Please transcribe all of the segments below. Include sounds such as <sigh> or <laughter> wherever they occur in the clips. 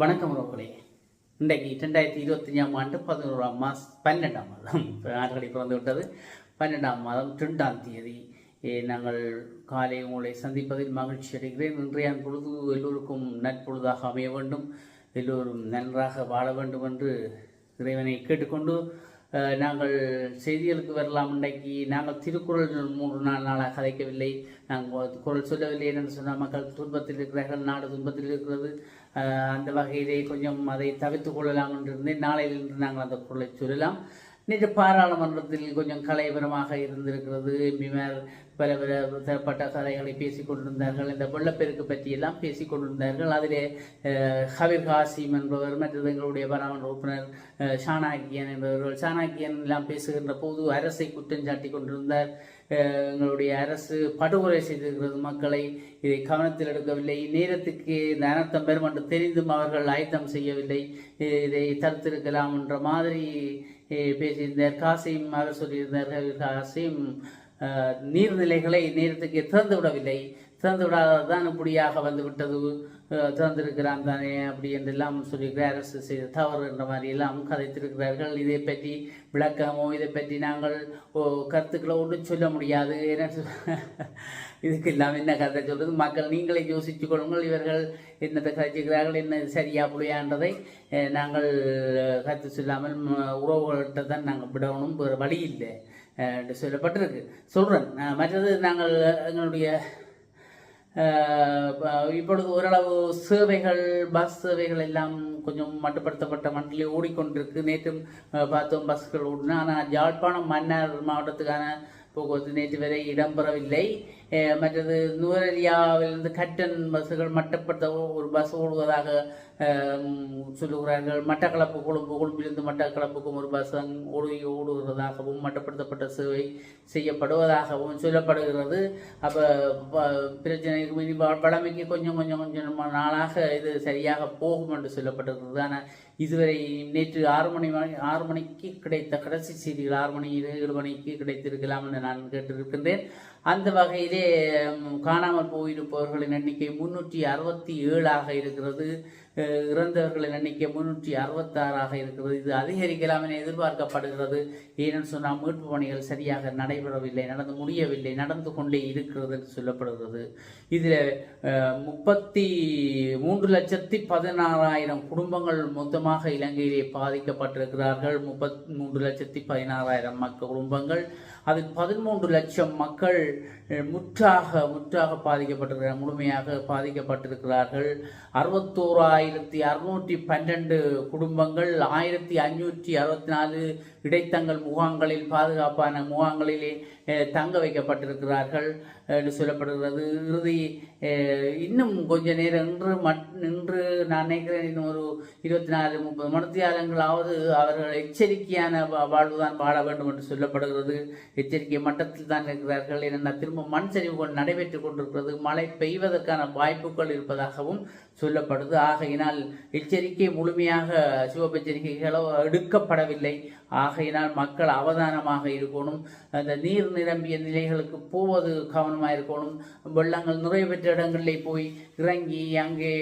வணக்கம் உறவுகளே. இன்றைக்கு ரெண்டாயிரத்தி இருபத்தஞ்சாம் ஆண்டு பதினோராம் மாதம் பன்னெண்டாம் மாதம். ஆறுகளை பிறந்து விட்டது. பன்னெண்டாம் மாதம் ரெண்டாம் தேதி. நாங்கள் காலை உங்களை சந்திப்பதில் மகிழ்ச்சி அடைகிறேன். இன்றைய பொழுது எல்லோருக்கும் நற்பொழுதாக அமைய வேண்டும். எல்லோரும் நன்றாக வாழ வேண்டும் என்று இறைவனை கேட்டுக்கொண்டு நாங்கள் செய்திகளுக்கு வரலாம். இன்றைக்கு நாங்கள் திருக்குறள் மூன்று நாள் நாளாக கதைக்கவில்லை நாங்கள் குரல் சொல்லவில்லை என்று சொன்னால் மக்கள் துன்பத்தில் இருக்கிறார்கள் நாடு துன்பத்தில் இருக்கிறது. அந்த வகையிலே கொஞ்சம் அதை தவிர்த்து கொள்ளலாம் என்று இருந்தேன். நாளையிலிருந்து நாங்கள் அந்த குரலை சொல்லலாம். நேற்று பாராளுமன்றத்தில் கொஞ்சம் கலைபரமாக இருந்திருக்கிறது. எம்பிமார் பல பல தரப்பட்ட கதைகளை பேசிக்கொண்டிருந்தார்கள் இந்த வெள்ளப்பெருக்கு பற்றியெல்லாம் பேசிக்கொண்டிருந்தார்கள் அதிலே ஹவிர் ஹபீர் காசிம் என்பவர் மற்றது எங்களுடைய பாராளுமன்ற உறுப்பினர் அஹ், என்பவர்கள். சாணாக்கியன் எல்லாம் பேசுகின்ற போது அரசை குற்றம் சாட்டி கொண்டிருந்தார். எங்களுடைய அரசு படுகொலை செய்திருக்கிறது மக்களை. இதை கவனத்தில் எடுக்கவில்லை. நேரத்துக்கு இந்த அனர்த்தம் பெறும் என்று தெரிந்தும் அவர்கள் ஆயத்தம் செய்யவில்லை. இதை தடுத்திருக்கலாம் என்ற மாதிரி பேசியிருந்தார். காசிம் அவர் சொல்லியிருந்தார்கள். காசிம் நீர்நிலைகளை நேரத்துக்கு திறந்து விடவில்லை திறந்து விடாததான் இப்படியாக வந்து விட்டது திறந்திருக்கிறான் தானே அப்படி என்றெல்லாம் சொல்லியிருக்கிறார். அரசு செய்த தவறு என்ற மாதிரியெல்லாம் கதைத்திருக்கிறார்கள். இதை பற்றி விளக்கமோ இதை பற்றி நாங்கள் ஓ, கருத்துக்களை ஒன்றும் சொல்ல முடியாது. ஏன்னா <laughs> இதுக்கு எல்லாம் என்ன கதை சொல்கிறது மக்கள் நீங்களே யோசித்து கொள்ளுங்கள். இவர்கள் என்னத்தை கதைச்சுக்கிறார்கள் என்ன சரியா புளியான்றதை நாங்கள் கருத்து சொல்லாமல் உறவுகள்கிட்ட தான் நாங்கள் விடணும். வேறு வழி இல்லை என்று சொல்லப்பட்டிருக்கு. சொல்கிறேன் மற்றது நாங்கள் எங்களுடைய இப்பொழுது ஓரளவு சேவைகள் பஸ் சேவைகள் எல்லாம் கொஞ்சம் மட்டுப்படுத்தப்பட்ட மண்டலே ஓடிக்கொண்டிருக்கு. நேற்றும் பார்த்தோம் பஸ்கள் ஓடினா. ஆனால் யாழ்ப்பாணம் மன்னார் மாவட்டத்துக்கான போக்குவரத்து நேற்று வரை இடம்பெறவில்லை மற்றது நுவரெலியாவிலிருந்து கட்டன் பஸ்ஸுகள் மட்டுப்படுத்த ஒரு பஸ் ஓடுவதாக சொல்லுகிறார்கள் மட்டக்களப்பு கொழும்பு கொழும்பிலிருந்து மட்டக்களப்புக்கும் ஒரு பஸ் அங்கு ஓடி ஓடுகிறதாகவும் மட்டப்படுத்தப்பட்ட சேவை செய்யப்படுவதாகவும் சொல்லப்படுகிறது அப்போ பிரச்சனை இனி வளமைக்கு கொஞ்சம் கொஞ்சம் கொஞ்சம் நாளாக இது சரியாக போகும் என்று சொல்லப்பட்டிருக்கிறது ஆனால் இதுவரை நேற்று ஆறு மணி மணி ஆறு மணிக்கு கிடைத்த கடைசி செய்திகள் ஆறு மணி ஏழு மணிக்கு கிடைத்திருக்கலாம் என்று நான் கேட்டிருக்கின்றேன் அந்த வகையிலே காணாமல் போயிருப்பவர்களின் எண்ணிக்கை முன்னூற்றி அறுபத்தி ஏழாக இருக்கிறது இறந்தவர்களின் எண்ணிக்கை முன்னூற்றி அறுபத்தாறாக இருக்கிறது. இது அதிகரிக்கலாம் என எதிர்பார்க்கப்படுகிறது. ஏனென்று சொன்னால் மீட்பு பணிகள் சரியாக நடைபெறவில்லை நடந்து முடியவில்லை நடந்து கொண்டே இருக்கிறது என்று சொல்லப்படுகிறது. இதில் முப்பத்தி மூன்று லட்சத்தி பதினாறாயிரம் குடும்பங்கள் மொத்தமாக இலங்கையிலே பாதிக்கப்பட்டிருக்கிறார்கள். முப்பத் மூன்று லட்சத்தி பதினாறாயிரம் மக்கள் குடும்பங்கள். அதில் பதிமூன்று லட்சம் மக்கள் முற்றாக முற்றாக பாதிக்கப்பட்டிருக்கிறார் முழுமையாக பாதிக்கப்பட்டிருக்கிறார்கள். அறுபத்தோராயிரத்தி அறுநூற்றி பன்னெண்டு குடும்பங்கள் ஆயிரத்தி அஞ்சூற்றி அறுபத்தி நாலு இடைத்தங்கள் முகாம்களில் பாதுகாப்பான முகாம்களிலே தங்க வைக்கப்பட்டிருக்கிறார்கள். என்று சொல்லப்படுகிறது. இறுதி இன்னும் கொஞ்ச நேரம் இன்று மட் இன்று நான் நினைக்கிறேன் இன்னும் ஒரு இருபத்தி நாலு முப்பது மணித்தியாலங்களாவது அவர்கள் எச்சரிக்கையான வா- வாழ்வுதான் வாழ வேண்டும் என்று சொல்லப்படுகிறது. எச்சரிக்கை மட்டத்தில் தான் இருக்கிறார்கள். ஏன்னா திரும்ப மண் சரிவுகள் நடைபெற்றுக் கொண்டிருக்கிறது. மழை பெய்வதற்கான வாய்ப்புகள் இருப்பதாகவும் சொல்லப்படுது. ஆகையினால் எச்சரிக்கை முழுமையாக சிவப்பு எச்சரிக்கைகளோ எடுக்கப்படவில்லை. ஆகையினால் மக்கள் அவதானமாக இருக்கணும். அந்த நீர் நிரம்பிய நிலைகளுக்கு போவது கவனமாக இருக்கணும். வெள்ளங்கள் நிறைய பெற்ற இடங்களிலே போய் இறங்கி அங்கே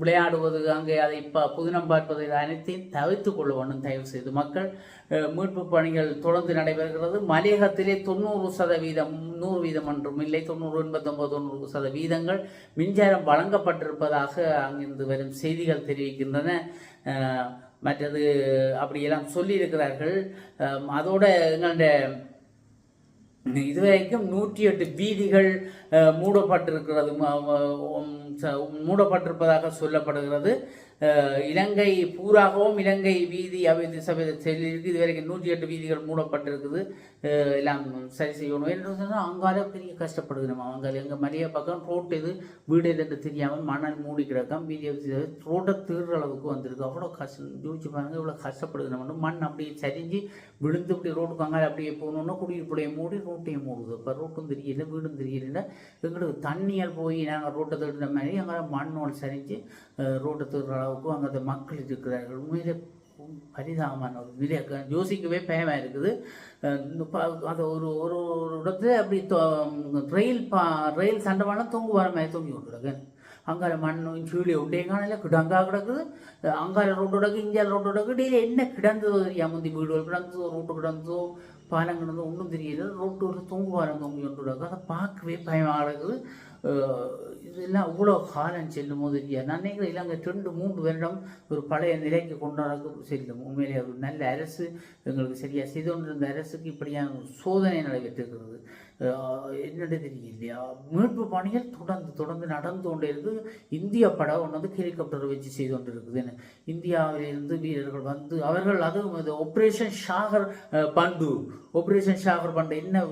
விளையாடுவது அங்கே அதை ப புதினம் பார்ப்பது இது அனைத்தையும் தவிர்த்து கொள்ள வேண்டும் தயவு செய்து மக்கள் மீட்பு பணிகள் தொடர்ந்து நடைபெறுகிறது. மலையகத்திலே தொண்ணூறு சதவீதம் நூறு வீதம் என்றும் இல்லை தொண்ணூறு எண்பத்தொம்பது தொண்ணூறு சதவீதங்கள் மின்சாரம் வழங்கப்பட்ட வழங்கப்பட்டிருப்பதாக அங்கிருந்து வரும் செய்திகள் தெரிவிக்கின்றன. மற்றது அப்படியெல்லாம் சொல்லியிருக்கிறார்கள். அதோட எங்களுடைய இதுவரைக்கும் நூற்றி எட்டு வீதிகள் மூடப்பட்டிருக்கிறது. மூடப்பட்டிருப்பதாக சொல்லப்படுகிறது. இலங்கை பூராகவும் இலங்கை வீதி அபிவிருத்தி சபை இது இதுவரைக்கும் நூற்றி எட்டு வீதிகள் மூடப்பட்டிருக்குது. எல்லாம் சரி செய்யணும் என்று சொன்னால் அங்கால பெரிய கஷ்டப்படுது நம்ம. எங்கள் மலைய பக்கம் ரோட்டு இது வீடு எதுன்னு தெரியாமல் மணல் மூடி கிடக்கும். வீதி ரோட்டை தீர்ற அளவுக்கு வந்திருக்கு. அவ்வளோ கஷ்டம். யோசிச்சு பாருங்கள் இவ்வளோ கஷ்டப்படுது நம்ம. மண் அப்படியே சரிஞ்சு விழுந்து இப்படி ரோட்டுக்கு அங்கால அப்படியே போகணுன்னா குடியிருப்புடைய மூடி ரோட்டையும் மூடுது. இப்போ ரோட்டும் தெரியல வீடும் தெரியல. எங்களுக்கு தண்ணியால் போய் நாங்கள் ரோட்டை தேடுற மாதிரி அங்கே மண்ணோடு சரிஞ்சு ரோட்டை திருடுற அளவு அளவுக்கு அங்கே மக்கள் இருக்கிறார்கள். உண்மையிலே பரிதாபமான ஒரு நிலை. யோசிக்கவே பயமாக இருக்குது. அது ஒரு ஒரு ஒரு இடத்துல அப்படி தொ- ரயில் பா ரயில் சண்டவானம் தொங்கு வர மாதிரி தொங்கி கொண்டிருக்கு அங்கால மண்ணும் சீழி உண்டே காணல. கிடங்கா கிடக்குது. அஹ் அங்கால ரோட்டு கிடக்கு இந்தியாவில் ரோட்டு கிடக்கு டெய்லி என்ன கிடந்ததோ தெரியாம முந்தி வீடுகள் கிடந்ததோ ரோட்டு கிடந்ததோ பாலம் வந்து ஒன்றும் தெரியல. ரோட்டு ஒரு தொங்கு பாலம் அதை பார்க்கவே பயமாக கிடக்குது இதெல்லாம் அவ்வளோ காலம் செல்லும் போது இல்லையா? நான் நினைக்கிறேன் இலங்கை ரெண்டு மூன்று வருடம் ஒரு பழைய நிலைக்கு கொண்டாட செல்லும். உண்மையிலே ஒரு நல்ல அரசு. எங்களுக்கு சரியாக செய்து கொண்டிருந்த அரசுக்கு இப்படியான ஒரு சோதனை நடைபெற்றிருக்கிறது. என்னென்று தெரியலையா? மீட்பு பணிகள் தொடர்ந்து தொடர்ந்து நடந்து கொண்டே இருக்குது. இந்திய படம் ஒன்று வந்து ஹெலிகாப்டர் வச்சு செய்து கொண்டு இருக்குது இந்தியாவிலிருந்து வீரர்கள் வந்து அவர்கள் அதுவும் இது ஆப்ரேஷன் ஷாகர் பண்டு ஆப்ரேஷன் ஷாகர் பண்டு என்ன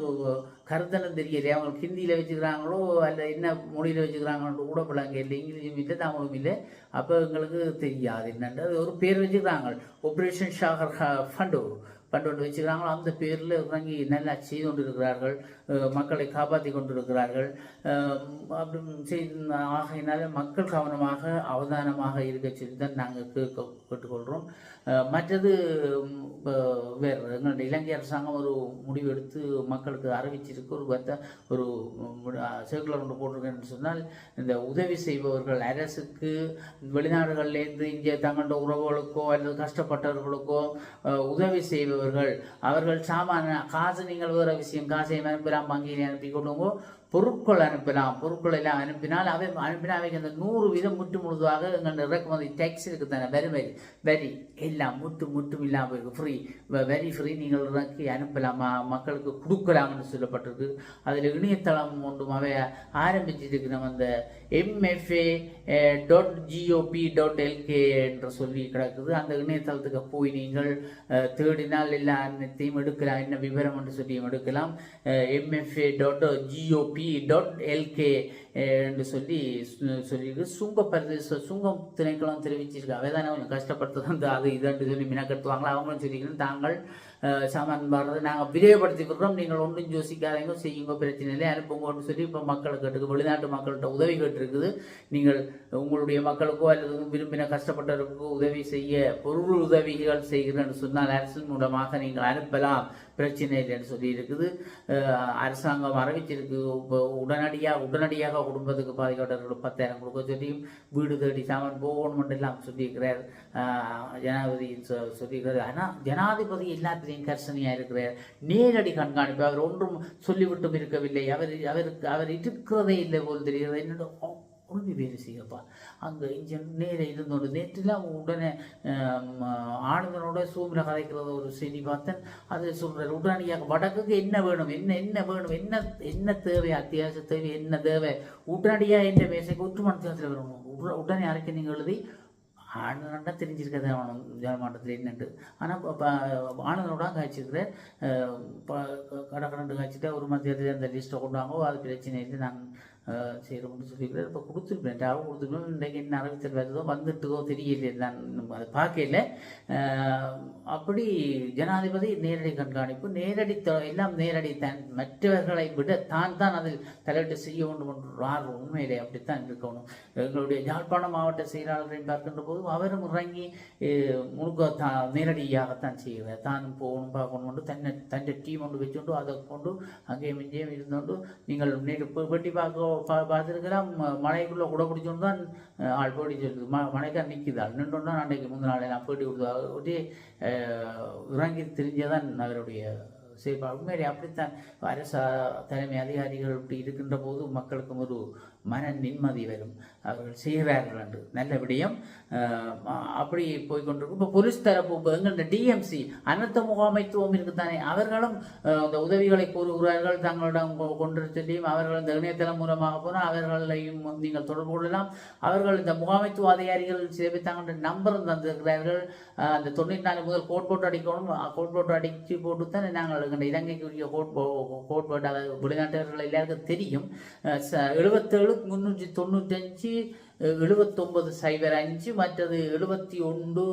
கருத்தனம் தெரியலையா தெரியலையே? அவங்களுக்கு ஹிந்தியில் வச்சுக்கிறாங்களோ அல்ல என்ன மொழியில் வச்சுக்கிறாங்களோ கூட பிள்ளைங்க இல்லை இங்கிலீஷும் இல்லை தமிழும் இல்லை. அப்போ எங்களுக்கு தெரியாது என்னன்றது ஒரு பேர் வச்சுக்கிறாங்க. ஆப்ரேஷன் ஷாகர் ஃபண்டு பண்டு ஒன்று வச்சுக்கிறாங்களோ அந்த பேரில் இறங்கி நல்லா செய்து கொண்டிருக்கிறார்கள் மக்களை காப்பாற்றி கொண்டிருக்கிறார்கள். அப்படி செய்து ஆகையினால மக்கள் கவனமாக அவதானமாக இருக்க சொல்லி தான் நாங்கள் கேட்க கேட்டுக்கொள்கிறோம் மற்றது வேறு எங்களுடைய இலங்கை அரசாங்கம் ஒரு முடிவு எடுத்து மக்களுக்கு அறிவிச்சிருக்கு. ஒரு பார்த்தா ஒரு சர்க்குலர் ஒன்று போட்டிருக்கேன்னு சொன்னால் இந்த உதவி செய்பவர்கள் அரசுக்கு வெளிநாடுகள்லேருந்து இங்கே தங்களோட உறவுகளுக்கோ அல்லது கஷ்டப்பட்டவர்களுக்கோ உதவி உதவி செய்பவர்கள் அவர்கள் சாமான காசு நீங்கள் வேறு விஷயம் காசை அனுப்பலாம் வங்கியில் அனுப்பி கொள்ளுங்கோ பொருட்கள் அனுப்பலாம் பொருட்கள் எல்லாம் அனுப்பினால் அவை அனுப்பினால் அவைக்கு அந்த நூறு வீதம் முற்று முழுதாக எங்கள் இறக்குமதி டேக்ஸ் இருக்கு தானே வரி வரி. வரி. எல்லாம் முட்டு முட்டும் இல்லாமல் இருக்குது ஃப்ரீ வெரி ஃப்ரீ நீங்கள் இறக்கி அனுப்பலாமா? மக்களுக்கு கொடுக்கலாம்னு சொல்லப்பட்டிருக்கு. அதில் இணையதளம் ஒன்றும் அவை ஆரம்பிச்சிருக்கு நம்ம அந்த MFA dot GOP dot LK என்று சொல்லி கிடக்குது. அந்த இணையதளத்துக்கு போய் நீங்கள் தேடினால் எல்லா அனைத்தையும் எடுக்கலாம். என்ன விவரம் என்று சொல்லியும் எடுக்கலாம். MFA dot GOP dot LK என்று சொல்லி சொல்லியிருக்கு. சுங்க பிரதேச சுங்கம் திணைக்களம் தெரிவிச்சிருக்கு. அவை தானே கொஞ்சம் கஷ்டப்படுத்துறது அந்த அது இதுன்னு சொல்லி மினக்கட்டுவாங்களா? அவங்களும் சொல்லிக்கணும் தாங்கள் அஹ், சாமான் நாங்கள் விரைவுபடுத்தி விடுறோம் நீங்கள் ஒன்றும் யோசிக்காதீங்க. செய்யுங்க. பிரச்சனை இல்லை. அனுப்புங்கன்னு சொல்லி இப்போ மக்கள் கேட்டுக்கு வெளிநாட்டு மக்கள்கிட்ட உதவி கேட்டுருக்குது. நீங்கள் உங்களுடைய மக்களுக்கோ அல்லது விரும்பின கஷ்டப்பட்டவருக்கோ உதவி செய்ய பொருள் உதவிகள் செய்கிறேன்னு சொன்னால் அரசின் மூலமாக நீங்கள் அனுப்பலாம். பிரச்சனை இல்லைன்னு சொல்லி இருக்குது அரசாங்கம் அறிவிச்சிருக்கு. உடனடியாக உடனடியாக உடனடியாக குடும்பத்துக்கு பாதிக்கப்பட்டவர்களுக்கு பத்தாயிரம் கொடுக்க சொல்லியும் வீடு தேடி சாமான் போகணும்னு எல்லாம் சொல்லியிருக்கிறார். அஹ் ஜனாதிபதி சொல்லியிருக்கிறார். ஆனால் ஜனாதிபதி எல்லாத்திலையும் கர்சனையாக இருக்கிறார். நேரடி கண்காணிப்பு. அவர் ஒன்றும் சொல்லிவிட்டும் இருக்கவில்லை. அவர் அவருக்கு அவர் இருக்கிறதே இல்லை போல் தெரிகிறது. என்னோட உறுதி வேலை செய்யப்பா. அங்கே இன்ஜின் நேர இருந்தோடு நேற்றுலாம் உடனே ஆளுநரோட சூமில் கதைக்கிறத ஒரு செய்தி பார்த்தேன். அது சொல்கிறார் உடனடியாக வடக்குக்கு என்ன வேணும்? என்ன என்ன வேணும்? என்ன என்ன தேவை? அத்தியாவசிய தேவை? என்ன தேவை? உடனடியாக என்ற மேசைக்கு ஒற்றுமணத்தில் வரணும் உடனே அறிக்கை நீங்கள் எழுதி ஆளுநர்னா தெரிஞ்சிருக்கதே அவனும் ஜனமாட்டத்தில் என்னட்டு ஆனால் ஆளுநரோட காய்ச்சிருக்கிறேன் கடை கடண்டு காய்ச்சிட்டு ஒரு மத்தியத்தில் அந்த லிஸ்ட்டை கொண்டாங்கோ அது பிரச்சனை இல்லை. நாங்கள் செய்கிறோம்னு சொல்லியிருக்கிறேன் இப்போ கொடுத்துருப்பேன். டாவும் கொடுத்துருப்பேன். இன்றைக்கு என்ன அறிவித்தல் வருதோ வந்துட்டுதோ தெரியல நான் அதை பார்க்கல. அப்படி ஜனாதிபதி நேரடி கண்காணிப்பு நேரடி எல்லாம் நேரடி தான் மற்றவர்களை விட தான் தான் அதில் தலையிட்டு செய்ய வேண்டும் என்று ஆர்வம் உண்மையிலே அப்படித்தான் இருக்கணும். எங்களுடைய யாழ்ப்பாணம் மாவட்ட செயலாளரை பார்க்கின்ற போது அவரும் இறங்கி முழுக்க தா நேரடியாகத்தான் செய்கிறார் தானும் போகணும் பார்க்கணும் கொண்டு தன்னை தன் டீம் ஒன்று வச்சுக்கொண்டு அதை கொண்டு அங்கேயும் இங்கேயும் இருந்தோண்டு நீங்கள் நேற்று போய் வெட்டி பார்க்க பா பார்த்துருக்கலாம் மலைக்குள்ளே கூட பிடிச்சோன்னு தான் ஆள் போட்டி சொல்லுது ம மலைக்கார நிற்கிது ஆள் நின்றோன்னா அன்றைக்கு முந்தின நாளை நான் போட்டி கொடுத்து ஒட்டி இறங்கி தெரிஞ்சதான் அவருடைய செயல்பாடு உண்மையிலே அப்படித்தான் அரச தலைமை அதிகாரிகள் இப்படி இருக்கின்ற போது மக்களுக்கும் ஒரு மன நிம்மதி வரும். அவர்கள் செய்வார்கள் என்று. நல்ல விடயம். அப்படி போய் கொண்டிருக்கும். இப்போ போலீஸ் தரப்பு எங்கள் டிஎம்சி அனர்த்த முகாமைத்துவம் இருக்குத்தானே அவர்களும் அஹ், அந்த உதவிகளை கூறுகிறார்கள் தங்களிடம் கொண்டு சொல்லியும் அவர்கள் இந்த இணையதளம் மூலமாக போனால் அவர்களையும் நீங்கள் தொடர்பு கொள்ளலாம். அவர்கள் இந்த முகாமைத்துவ அதிகாரிகள் சேமித்தாங்க பேர் நம்பர் தந்திருக்கிறார்கள். அந்த தொண்ணூற்றி நாலு முதல் கோட் போட்டு அடிக்கணும். கோட் போட்டு அடித்து போட்டு தான் நாங்கள் எங்கள் இலங்கைக்குரிய கோட் போ கோட் போட்டு அதாவது வெளிநாட்டவர்கள் எல்லாருக்கும் தெரியும். எழுபத்தேழு முந்நூற்றி தொண்ணூத்தஞ்சு எழுபத்தொம்பது சைபர் அஞ்சு மற்றது எழுபத்தி ஒன்று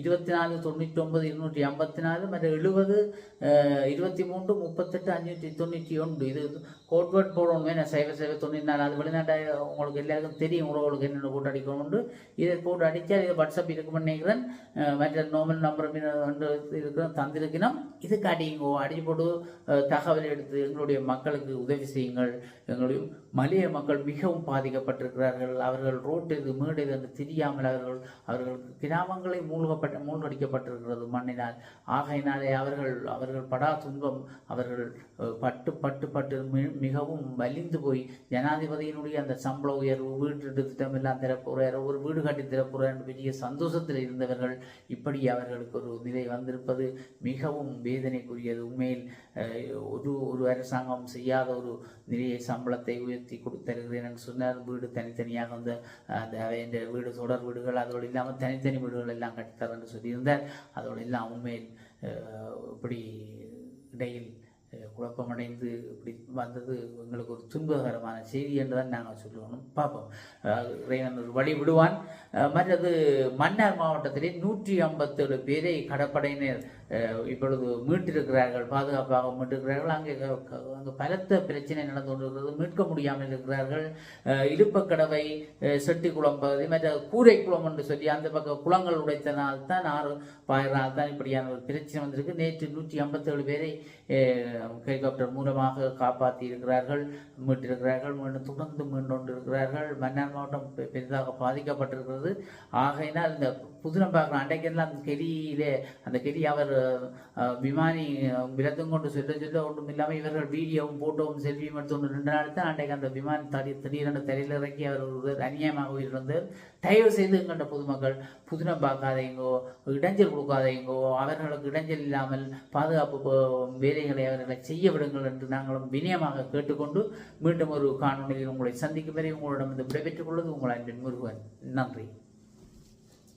இருபத்தி நாலு தொண்ணூற்றி ஒன்பது இருநூற்றி ஐம்பத்தி நாலு மற்ற எழுபது இருபத்தி மூன்று முப்பத்தெட்டு அஞ்சூற்றி தொண்ணூற்றி ஒன்று. இது கோட்வேர்ட் போடணும் என்ன சைபர் சைபர் தொண்ணூற்றி நாலு. அது வெளிநாட்டை உங்களுக்கு எல்லாருக்கும் தெரியும் உறவுகளுக்கு என்னென்ன போட்டு அடிக்கணும்னு. இதை போட்டு அடித்தால் இது வாட்ஸ்அப் இருக்கு நினைக்கிறேன். மற்ற நோமல் நம்பர் வந்து இருக்கிற தந்திருக்கணும். இதுக்கு அடிங்கோ அடிச்சு போட்டு தகவல் எடுத்து எங்களுடைய மக்களுக்கு உதவி செய்யுங்கள். எங்களுடைய மலைய மக்கள் மிகவும் பாதிக்கப்பட்டிருக்கிறார்கள். அவர்கள் ரோட்டு இது மேடு இது என்று தெரியாமல் அவர்கள் அவர்கள் கிராமங்களை மூழ்கப்பட்ட மூழ்கடிக்கப்பட்டிருக்கிறது மண்ணினால். ஆகையினாலே அவர்கள் அவர்கள் படா துன்பம் அவர்கள் பட்டு பட்டு பட்டு மிகவும் வலிந்து போய் ஜனாதிபதியினுடைய அந்த சம்பள உயர்வு வீட்டு திட்டம் எல்லாம் திறப்புறார் ஒரு வீடு கட்டி திறப்புறார் என்று பெரிய சந்தோஷத்தில் இருந்தவர்கள் இப்படி அவர்களுக்கு ஒரு நிலை வந்திருப்பது மிகவும் வேதனைக்குரியது. உண்மையில் ஒரு ஒரு அரசாங்கம் செய்யாத ஒரு நிலையை சம்பளத்தை உயர்த்தி கொடுத்தருகிறேன் என்று சொன்னார் வீடு தனித்தனியாக வந்து அந்த இந்த வீடு தொடர் வீடுகள் அதோடு இல்லாமல் தனித்தனி வீடுகள் எல்லாம் கட்டித்தர் என்று சொல்லியிருந்தார் அதோடு எல்லாம் உண்மையில் இப்படி இடையில் குழப்பமடைந்து இப்படி வந்தது எங்களுக்கு ஒரு துன்பகரமான செய்தி என்று தான் நாங்கள் சொல்லணும் பார்ப்போம் இறைவன் ஒரு வழி விடுவான் மற்றது மன்னார் மாவட்டத்திலே நூற்றி ஐம்பத்தேழு பேரை கடற்படையினர் இப்பொழுது மீட்டிருக்கிறார்கள் பாதுகாப்பாக மீட்டிருக்கிறார்கள். அங்கே அங்கே பலத்த பிரச்சனை நடந்து கொண்டிருக்கிறது. மீட்க முடியாமல் இருக்கிறார்கள். அஹ், இடுப்பக்கடவை அஹ், செட்டிக்குளம் பகுதி மற்ற கூரைக்குளம் என்று சொல்லி அந்த பக்கம் குளங்கள் உடைத்தனால் தான் ஆறு பாயினால் தான் இப்படியான ஒரு பிரச்சனை வந்திருக்கு. நேற்று நூற்றி ஐம்பத்தேழு பேரை ஹெலிகாப்டர் மூலமாக காப்பாற்றி இருக்கிறார்கள் மீட்டிருக்கிறார்கள். மீண்டும் தொடர்ந்து மீண்டு இருக்கிறார்கள் மன்னார் மாவட்டம் பெரிதாக பாதிக்கப்பட்டிருக்கிறது. ஆகையினால் இந்த புதுனம்பாக்கம் அன்றைக்கெல்லாம் அந்த கெரியிலே அந்த கெரி அவர் விமானி விரதம் விலத்தும் கொண்டு சொல்ல சொல்ல ஒன்றும் இல்லாமல் இவர்கள் வீடியோவும் போட்டோவும் செல்ஃபியும் எடுத்து ஒன்று ரெண்டு நாள் தான் அன்றைக்கு அந்த விமானி தடி திடீரென்று தரையில் இறக்கி அவர் ஒரு அநியாயமாக உயிரிழந்தார் தயவு செய்து கண்ட பொதுமக்கள் புதினம் பார்க்காதீங்கோ இடைஞ்சல் கொடுக்காதீங்கோ அவர்களுக்கு இடைஞ்சல் இல்லாமல் பாதுகாப்பு வேலைகளை அவர்களை செய்ய விடுங்கள் என்று நாங்களும் வினயமாக கேட்டுக்கொண்டு மீண்டும் ஒரு காணொலியில் உங்களை சந்திக்கும் வரை உங்களிடம் இந்த விடைபெற்றுக் கொள்வது உங்கள் அன்பின் முருகன் நன்றி